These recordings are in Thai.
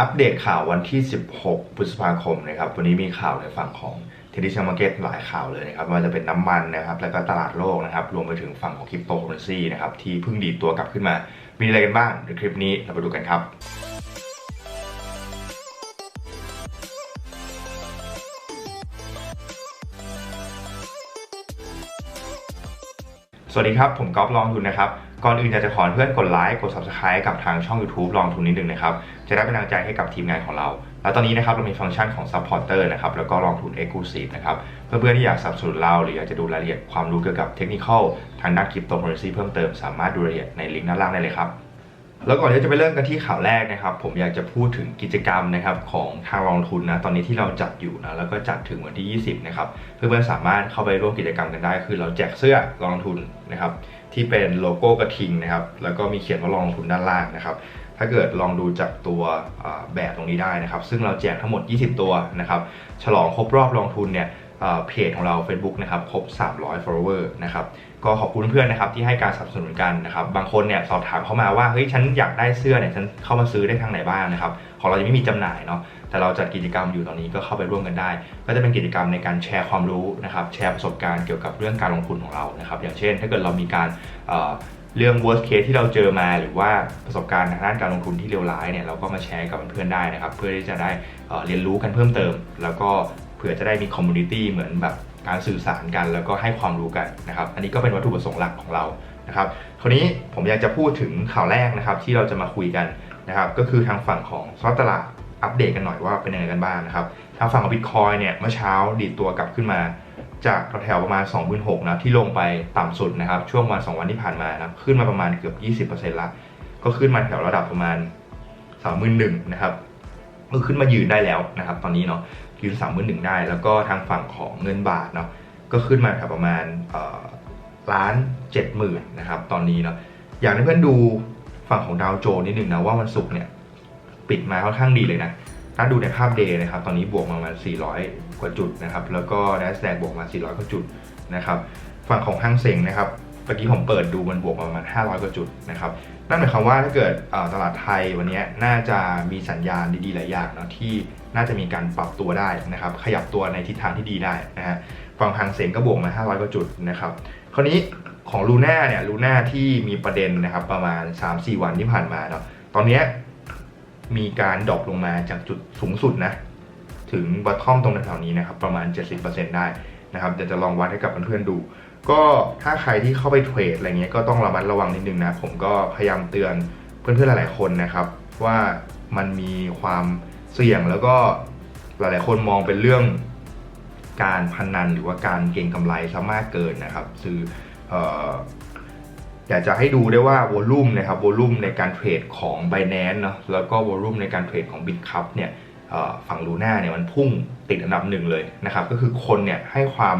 อัปเดตข่าววันที่ 16 พฤษภาคมนะครับ วันนี้มีข่าวในฝั่งของเทนดิชัมมาร์เก็ตหลายข่าวเลยนะครับไม่ว่าจะเป็นน้ำมันนะครับ แล้วก็ตลาดโลกนะครับ รวมไปถึงฝั่งของคริปโตเคอเรนซีนะครับ ที่เพิ่งดีตัวกลับขึ้นมา มีอะไรกันบ้างในคลิปนี้เราไปดูกันครับสวัสดีครับ ผมก๊อฟลองทุนนะครับ ก่อนอื่นอยากจะขอเพื่อนกดไลค์กด subscribe กับทางช่อง YouTube ลองทุนนิดนึงนะครับ จะได้เป็นกำลังใจให้กับทีมงานของเรา แล้วตอนนี้นะครับเรามีฟังก์ชันของ supporter นะครับแล้วก็ลองทุน exclusive นะครับเพื่อนๆที่อยากสนับสนุนเรา หรืออยากจะดูรายละเอียดความรู้เกี่ยวกับเทคนิคทางด้านคริปโตเคอเรนซีเพิ่มเติมสามารถดูรายละเอียดในลิงก์ด้านล่างได้เลยครับแล้วก่อนที่จะไปเริ่มกันที่ข่าวแรกนะครับ ผมอยากจะพูดถึงกิจกรรมนะครับของทางกองทุนนะตอนนี้ที่เราจัดอยู่นะแล้วก็จัดถึงวันที่ 20 นะครับเพื่อนๆสามารถเข้าไปร่วมกิจกรรมกันได้ คือเราแจกเสื้อกองทุนนะครับ ที่เป็นโลโก้กระทิงนะครับ แล้วก็มีเขียนว่ารองทุนด้านล่างนะครับ ถ้าเกิดลองดูจากตัวแบบตรงนี้ได้นะครับ ซึ่งเราแจกทั้งหมด 20 ตัวนะครับ ฉลองครบรอบลองทุนเนี่ยเพจของเรา Facebook นะครับครบ 300 follower นะครับก็ขอบคุณเพื่อนนะครับที่ให้การสนับสนุนกันนะครับ บางคนเนี่ยสอบถามเข้ามาว่าเฮ้ยฉันอยากได้เสื้อเนี่ยฉันเข้ามาซื้อได้ทางไหนบ้างนะครับ ของเรายังไม่มีจำหน่ายเนาะ แต่เราจัดกิจกรรมอยู่ตอนนี้ก็เข้าไปร่วมกันได้ ก็จะเป็นกิจกรรมในการแชร์ความรู้นะครับแชร์ประสบการณ์เกี่ยวกับเรื่องการลงทุนของเรานะครับอย่างเช่น ถ้าเกิดเรามีการเเรื่อง worst case ที่เราเจอมาหรือว่าประสบการณ์ทางด้านการลงทุนที่เลวร้ายเนี่ยเราก็มาแชร์กับเพื่อนๆได้นะครับ เพื่อที่จะได้เอ่อเรียนรู้กันเพิ่มเติม แล้วก็เผื่อจะได้มีคอมมูนิตี้เหมือนแบบการสื่อสารกันแล้วก็ให้ความรู้กันนะครับ อันนี้ก็เป็นวัตถุประสงค์หลักของเรานะครับคราวนี้ผมอยากจะพูดถึงข่าวแรกนะครับที่เราจะมาคุยกันนะครับ ก็คือทางฝั่งของซอตลาด อัปเดตกันหน่อยว่าเป็นยังไงกันบ้างนะครับทางฝั่งของบิตคอยเนี่ยเมื่อเช้าดีดตัวกลับขึ้นมา จากแถวประมาณ 26,000นะที่ลงไปต่ำสุดนะครับช่วงวัน 2 วันที่ผ่านมานะขึ้นมาประมาณเกือบ 20%ละก็ขึ้นมาแถวระดับประมาณ 31,000นะครับก็ขึ้นมายืนได้แล้วนะครับตอนนี้เนาะยืน31,000ได้ แล้วก็ทางฝั่งของเงินบาทเนาะก็ขึ้นมาแถวประมาณล้านเจ็ดหมื่นนะครับตอนนี้เนาะอยากให้เพื่อนดูฝั่งของดาวโจนส์นิดหนึ่งนะว่าวันศุกร์เนี่ย ปิดมาค่อนข้างดีเลยนะ ถ้าดูในภาพเดย์นะครับ ตอนนี้บวกมาประมาณ 400 กว่าจุดนะครับ แล้วก็ NASDAQ บวกมา 400 กว่าจุดนะครับ ฝั่งของห้างเซ็งนะครับเมื่อกี้ผมเปิดดูมันบวกมาประมาณ 500 กว่าจุดนะครับ นั่นหมายความว่าถ้าเกิดตลาดไทยวันนี้น่าจะมีสัญญาณดีๆหลายอย่างเนาะที่น่าจะมีการปรับตัวได้นะครับ ขยับตัวในทิศทางที่ดีได้นะฮะ ฝั่งหางเซ็งก็บวกมา 500 กว่าจุดนะครับ คราวนี้ของลูน่าเนี่ยลูน่าที่มีประเด็นนะครับประมาณ 3-4 วันที่ผ่านมาเนาะ ตอนนี้ มีการดรอปลงมาจากจุดสูงสุดนะ ถึงบัตทอมตรงแถวๆนี้นะครับ ประมาณ 70%ได้นะครับเดี๋ยวจะลองวัดให้กับเพื่อนๆดู ก็ถ้าใครที่เข้าไปเทรดอะไรเงี้ยก็ต้องระมัดระวังนิดนึงนะ ผมก็พยายามเตือนเพื่อนๆหลายๆคนนะครับ ว่ามันมีความเสี่ยงแล้วก็หลายๆคนมองเป็นเรื่องการพนันหรือว่าการเก็งกำไรซะมากเกินนะครับ คือเอ่ อยากจะให้ดูได้ว่าวอลุ่มนะครับวอลุ่มในการเทรดของ Binance เนาะแล้วก็วอลุ่มในการเทรดของ Bitcup เนี่ยฝั่งลูน่าเนี่ยมันพุ่งติดอันดับหนึ่งเลยนะครับก็คือคนเนี่ยให้ความ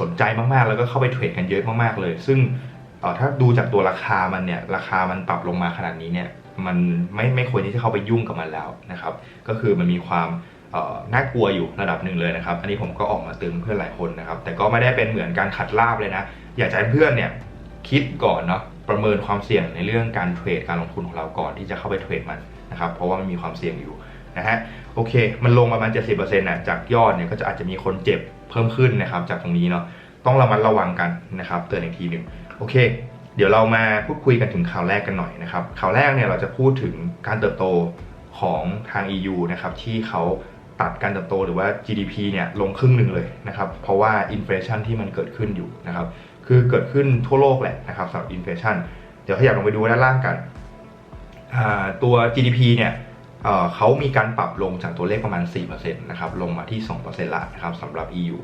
สนใจมากๆ แล้วก็เข้าไปเทรดกันเยอะมากๆเลย ซึ่งถ้าดูจากตัวราคามันเนี่ยราคามันปรับลงมาขนาดนี้เนี่ยมันไม่ไม่ควรที่จะเข้าไปยุ่งกับมันแล้วนะครับก็คือมันมีความน่ากลัวอยู่ระดับหนึ่งเลยนะครับ อันนี้ผมก็ออกมาเตือนเพื่อนหลายคนนะครับ แต่ก็ไม่ได้เป็นเหมือนการขัดลาบเลยนะ อยากจะให้เพื่อนเนี่ย คิดก่อนเนาะประเมินความเสี่ยงในเรื่องการเทรดการลงทุนของเราก่อนที่จะเข้าไปเทรดมันนะครับเพราะว่ามันมีความเสี่ยงอยู่นะฮะโอเค มันลงประมาณ 70%นะจากยอดเนี่ยก็จะอาจจะมีคนเจ็บเพิ่มขึ้นนะครับ จากตรงนี้เนาะต้องระมัดระวังกันนะครับเตือนอีกทีหนึ่งโอเค เดี๋ยวเรามาพูดคุยกันถึงข่าวแรกกันหน่อยนะครับข่าวแรกเนี่ยเราจะพูดถึงการเติบโตของทาง EU นะครับที่เขาตัดการเติบโตหรือว่า GDP เนี่ยลงครึ่งหนึ่งเลยนะครับเพราะว่าอินฟลชันที่มันเกิดขึ้นอยู่นะครับ คือเกิดขึ้นทั่วโลกแหละนะครับสำหรับอินเฟลชันเดี๋ยวขยับลงไปดูด้านล่างกันตัว GDP เนี่ยเขามีการปรับลงจากตัวเลขประมาณ 4%นะครับลงมาที่ 2%ละนะครับสำหรับ EU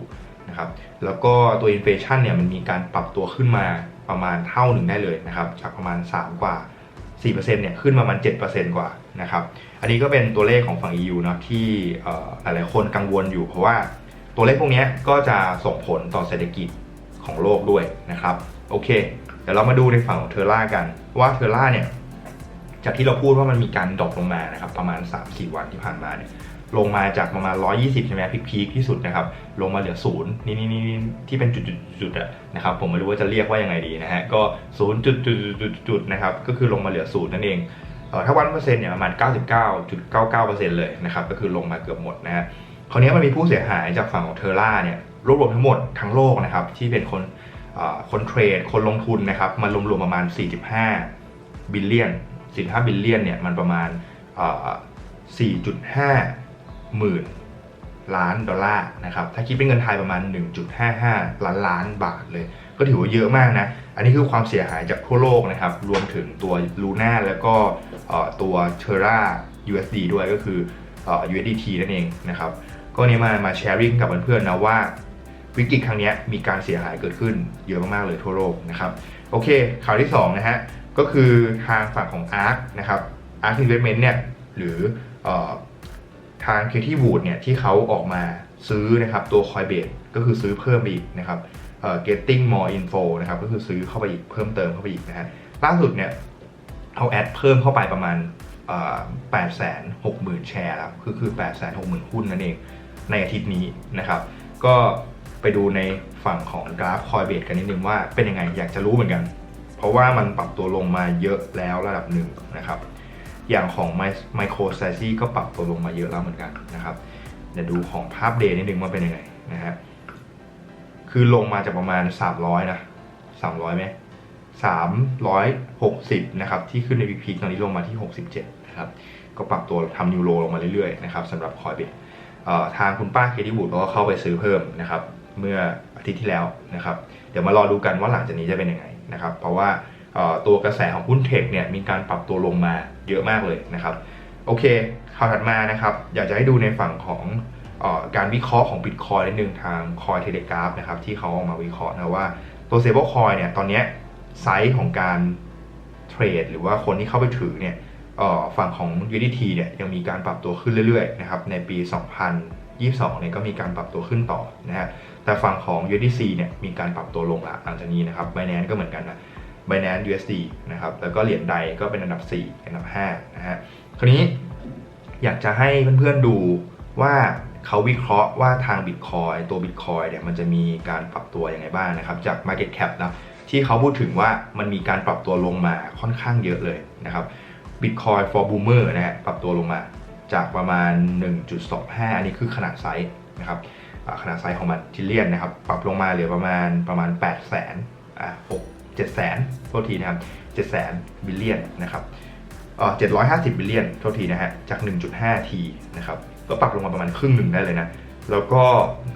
นะครับแล้วก็ตัวอินเฟชันเนี่ยมันมีการปรับตัวขึ้นมาประมาณเท่าหนึ่งได้เลยนะครับจากประมาณ 3 กว่า 4%เนี่ยขึ้นมาประมาณ 7%กว่านะครับอันนี้ก็เป็นตัวเลขของฝั่ง EU นะที่หลายๆคนกังวลอยู่เพราะว่าตัวเลขพวกนี้ก็จะส่งผลต่อเศรษฐกิจ ของโลกด้วยนะครับ โอเค เดี๋ยวเรามาดูในฝั่งของเทอร่ากัน ว่าเทอร่าเนี่ย จากที่เราพูดว่ามันมีการดรอปลงมานะครับ ประมาณ 3-4 วันที่ผ่านมาเนี่ยลงมาจากประมาณ 120 ใช่ไหมพีคๆที่สุดนะครับ ลงมาเหลือศูนย์นี่นี่นี่ที่เป็นจุดๆๆอะนะครับ ผมไม่รู้ว่าจะเรียกว่ายังไงดีนะฮะ ก็ศูนย์จุดๆๆๆๆนะครับ ก็คือลงมาเหลือศูนย์นั่นเองเออถ้าวันเปอร์เซ็นต์เนี่ยประมาณ 99.99%เลยนะครับ ก็คือลงมาเกือบหมดนะฮะ คราวนี้มันมีผู้เสียหายจากฝั่งของเทอร่าเนี่ย รวบรวมทั้งหมดทั้งโลกนะครับที่เป็นคนเอ่อคนเทรด คนลงทุนนะครับมารวมๆประมาณ 45 บิลเลียน45บิลเลียนเนี่ยมันประมาณ 4.5 หมื่นล้านดอลลาร์นะครับ ถ้าคิดเป็นเงินไทยประมาณ 1.55 ล้านล้านบาทเลย ก็ถือว่าเยอะมากนะ อันนี้คือความเสียหายจากทั่วโลกนะครับ รวมถึงตัว Luna แล้วก็ตัว Terra USD ด้วยก็คือเอ่อ USDT นั่นเองนะครับ ก็นี้มามาแชร์ริ่งกับเพื่อนๆนะว่า วิกฤตครั้งนี้มีการเสียหายเกิดขึ้นเยอะมากๆเลยทั่วโลกนะครับโอเคข่าวที่2นะฮะก็คือทางฝั่งของ ARK นะครับ ARK Investment เนี่ยหรืออทางเคที่วูดเนี่ยที่เขาออกมาซื้อนะครับตัว Coinbase ก็คือซื้อเพิ่มอีกนะครับเออ getting more info นะครับก็คือซื้อเข้าไปอีกเพิ่มเติมเข้าไปอีกนะฮะล่าสุดเนี่ยเอาแอดเพิ่มเข้าไปประมาณแปดแสนหกหมื่นแชร์แล้วคือคือแปดแสนหกหมื่นหุ้นนั่นเองในอาทิตย์นี้นะครับ ก็ ไปดูในฝั่งของกราฟคอยเบ e กันนิดนึงว่าเป็นยังไงอยากจะรู้เหมือนกัน เพราะว่ามันปรับตัวลงมาเยอะแล้วระดับหนึ่งนะครับ อย่างของไมโครไซซี่ก็ปรับตัวลงมาเยอะแล้วเหมือนกันนะครับเดี๋ยวดูของภาพเดย์นิดนึงว่าเป็นยังไงนะฮะคือลงมาจากประมาณ 300 นะ 300ไหม360 นะครับ ที่ขึ้นในวิกพีตอนนี้ลงมาที่ 67 นะครับ ก็ปรับตัวทำนิวโรลงมาเรื่อยๆ นะครับสำหรับคอยเบเอ่อทางคุณป้าเคทีบูดก็เข้าไปซื้อเพิ่มนะครับ เมื่ออาทิตย์ที่แล้วนะครับ เดี๋ยวมารอดูกันว่าหลังจากนี้จะเป็นยังไงนะครับ เพราะว่าตัวกระแสของหุ้นเทคเนี่ยมีการปรับตัวลงมาเยอะมากเลยนะครับ โอเคข่าวถัดมานะครับ อยากจะให้ดูในฝั่งของอการวิเคราะห์ของ Bitcoin นิดนึงทางคอยเทเลกราฟนะครับที่เขาออกมาวิเคราะห์นะว่าตัวเซเบิลคอยเนี่ยตอนนี้ไซส์ของการเทรดหรือว่าคนที่เข้าไปถือเนี่ยฝั่งของ USDT เนี่ยยังมีการปรับตัวขึ้นเรื่อยๆนะครับในปี 2022เนี่ยก็มีการปรับตัวขึ้นต่อนะฮะ แต่ฝั่งของ USDC เนี่ยมีการปรับตัวลงละหลังจากนี้นะครับ Binance ก็เหมือนกันนะ Binance USD นะครับแล้วก็เหรียญใดก็เป็นอันดับ 4 อันดับ5นะฮะคราวนี้อยากจะให้เพื่อนๆดูว่าเขาวิเคราะห์ว่าทาง Bitcoin ตัว Bitcoin เนี่ยมันจะมีการปรับตัวยังไงบ้างนะครับ จาก Market Cap นะที่เขาพูดถึงว่ามันมีการปรับตัวลงมาค่อนข้างเยอะเลยนะครับ Bitcoin for Boomer นะฮะปรับตัวลงมาจากประมาณ 1.25 อันนี้คือขนาดไซส์นะครับ ขนาดไซส์ของมันทิลเลียนนะครับปรับลงมาเหลือประมาณประมาณ 8 0 0 0 0 0อ่า6 7แสนโทษทีนะครับ7แสนบิลเลียนนะครับเอ่อ750บิลเลียนโทษทีนะฮะจาก 1.5 ทีนะครับก็ปรับลงมาประมาณครึ่งหนึ่งได้เลยนะ แล้วก็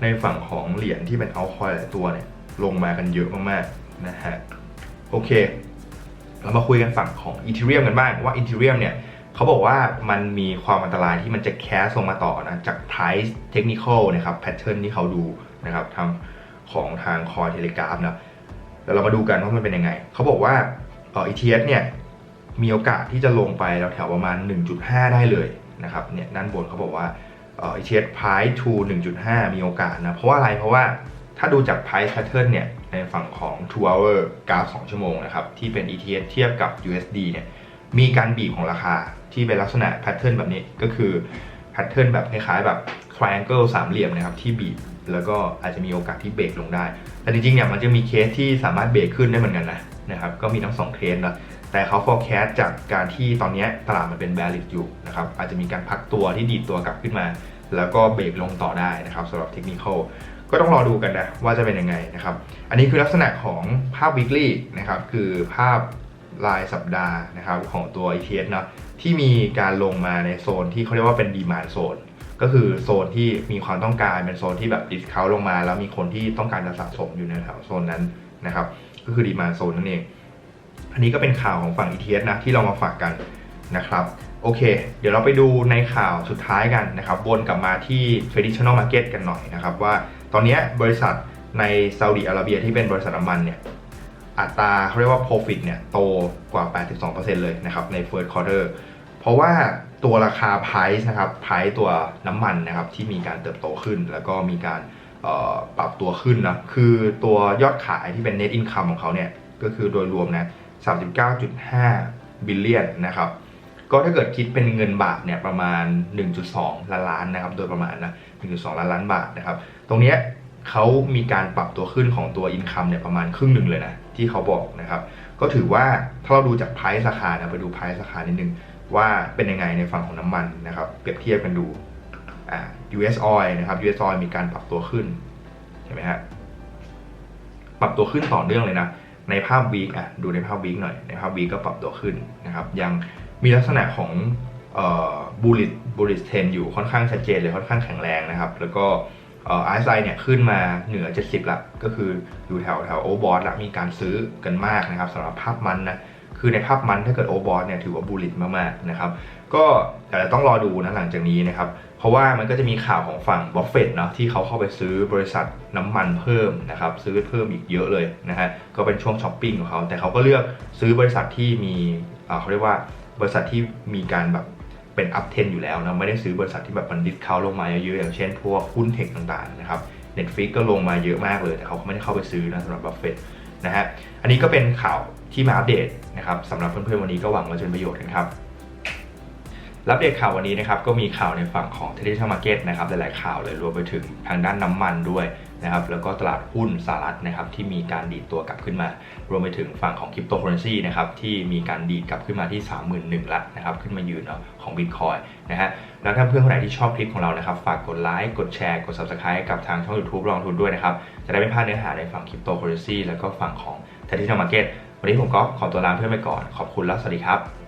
ในฝั่งของเหรียญที่เป็นเอาคอยหลายตัวเนี่ยลงมากันเยอะมากๆนะฮะโอเค เรามาคุยกันฝั่งของ Ethereum กันบ้างว่า Ethereum เนี่ย เขาบอกว่ามันมีความอันตรายที่มันจะแคสลงมาต่อนะ จาก price technical นะครับ pattern ที่เขาดูนะครับทางของทาง Coin Telegraph นะแล้วเรามาดูกันว่ามันเป็นยังไง เขาบอกว่าเออ ETH เนี่ยมีโอกาสที่จะลงไปแถวประมาณ 1.5 ได้เลยนะครับเนี่ยด้านบนเขาบอกว่าเออ ETH price to 1.5 มีโอกาสนะ เพราะว่าอะไรเพราะว่าถ้าดูจาก price pattern เนี่ยในฝั่งของ 2 hour กราฟ 2 ชั่วโมงนะครับที่เป็น ETH เทียบกับ USD เนี่ย มีการบีบของราคาที่เป็นลักษณะ pattern แบบนี้ก็คือ pattern แบบคล้ายๆแบบ triangle สามเหลี่ยมนะครับที่บีบแล้วก็อาจจะมีโอกาสที่เบรกลงได้ แต่จริงๆเนี่ยมันจะมีเคสที่สามารถเบรกขึ้นได้เหมือนกันนะนะครับก็มีทั้ง2เคสนะแต่เขา forecast จากการที่ตอนนี้ตลาดมันเป็น bearish อยู่นะครับอาจจะมีการพักตัวที่ดีดตัวกลับขึ้นมา แล้วก็เบรกลงต่อได้นะครับสำหรับเทคนิคก็ต้องรอดูกันนะว่าจะเป็นยังไงนะครับ อันนี้คือลักษณะของภาพ weekly นะครับคือภาพ รายสัปดาห์นะครับของตัว ETH เนาะที่มีการลงมาในโซนที่เขาเรียกว่าเป็น demand zone ก็คือโซนที่มีความต้องการเป็นโซนที่แบบ discount ลงมา แล้วมีคนที่ต้องการจะสะสมอยู่ในแถวโซนนั้นนะครับก็คือ demand zone นั่นเอง อันนี้ก็เป็นข่าวของฝั่ง ETH นะที่เรามาฝากกันนะครับโอเค เดี๋ยวเราไปดูในข่าวสุดท้ายกันนะครับวนกลับมาที่ traditional market กันหน่อยนะครับว่าตอนนี้บริษัทในซาอุดิอาระเบียที่เป็นบริษัทน้ำมันเนี่ย อัตราเขาเรียกว่า profit เนี่ยโตกว่า 82%เลยนะครับใน first quarter เพราะว่าตัวราคา price นะครับ price ตัวน้ำมันนะครับที่มีการเติบโตขึ้น แล้วก็มีการปรับตัวขึ้นนะคือตัวยอดขายที่เป็น net income ของเขาเนี่ยก็คือโดยรวมนะ 39.5 บิลเลียนนะครับก็ถ้าเกิดคิดเป็นเงินบาทเนี่ยประมาณ 1.2 ล้านล้านนะครับ โดยประมาณนะ 1.2 ล้านล้านบาทนะครับ ตรงนี้ เขามีการปรับตัวขึ้นของตัวอินคัมเนี่ยประมาณครึ่งหนึ่งเลยนะที่เขาบอกนะครับ ก็ถือว่าถ้าเราดูจากไพรซ์ราคานะไปดูไพรซ์ราคานิดนึงว่าเป็นยังไงในฝั่งของน้ำมันนะครับ เปรียบเทียบกันดูอ่า US oil นะครับ US oil มีการปรับตัวขึ้นเห็นไหมฮะปรับตัวขึ้นต่อเนื่องเลยนะในภาพวีคอะดูในภาพวีคหน่อยในภาพวีคก็ปรับตัวขึ้นนะครับยังมีลักษณะของบูลิตบูลิตเทนอยู่ค่อนข้างชัดเจนเลยค่อนข้างแข็งแรงนะครับ แล้วก็ เอ่อ RSI เนี่ยขึ้นมาเหนือ 70ละก็คืออยู่แถวแถวโอบอทละมีการซื้อกันมากนะครับสำหรับภาพมันนะคือในภาพมันถ้าเกิดโอบอทเนี่ยถือว่าบูลิตมากๆนะครับก็แต่ต้องรอดูนะหลังจากนี้นะครับเพราะว่ามันก็จะมีข่าวของฝั่งบัฟเฟตเนาะที่เขาเข้าไปซื้อบริษัทน้ำมันเพิ่มนะครับซื้อเพิ่มอีกเยอะเลยนะฮะก็เป็นช่วงช้อปปิ้งของเขาแต่เขาก็เลือกซื้อบริษัทที่มีเขาเรียกว่าบริษัทที่มีการแบบ เป็นอัพเทนอยู่แล้วนะไม่ได้ซื้อบริษัทที่แบบมันดิสเขาลงมาเยอะๆอย่างเช่นพวกหุ้นเทคต่างๆนะครับ Netflix ก็ลงมาเยอะมากเลยแต่เขาไม่ได้เข้าไปซื้อนะสำหรับบัฟเฟตนะฮะอันนี้ก็เป็นข่าวที่มาอัปเดตนะครับสำหรับเพื่อนๆวันนี้ก็หวังว่าจะเป็นประโยชน์กันครับรับเดตข่าววันนี้นะครับก็มีข่าวในฝั่งของ t r a d i t i o n Market นะครับหลายๆข่าวเลยรวมไปถึงทางด้านน้ำมันด้วย นะครับแล้วก็ตลาดหุ้นสหรัฐนะครับที่มีการดีดตัวกลับขึ้นมา รวมไปถึงฝั่งของคริปโตเคอเรนซีนะครับที่มีการดีดกลับขึ้นมาที่ 31,000ละนะครับขึ้นมายืนเนาะของ Bitcoin นะฮะแล้วถ้าเพื่อนคนไหนที่ชอบคลิปของเรานะครับฝากกดไลค์กดแชร์กด Subscribe กับทางช่อง YouTube ลองทุนด้วยนะครับจะได้ไม่พลาดเนื้อหาในฝั่งคริปโตเคอเรนซีแล้วก็ฝั่งของ t r a d i t i o n Market วันนี้ผมก็ขอตัวลาเพื่อนไปก่อนขอบคุณและสวัสดีครับ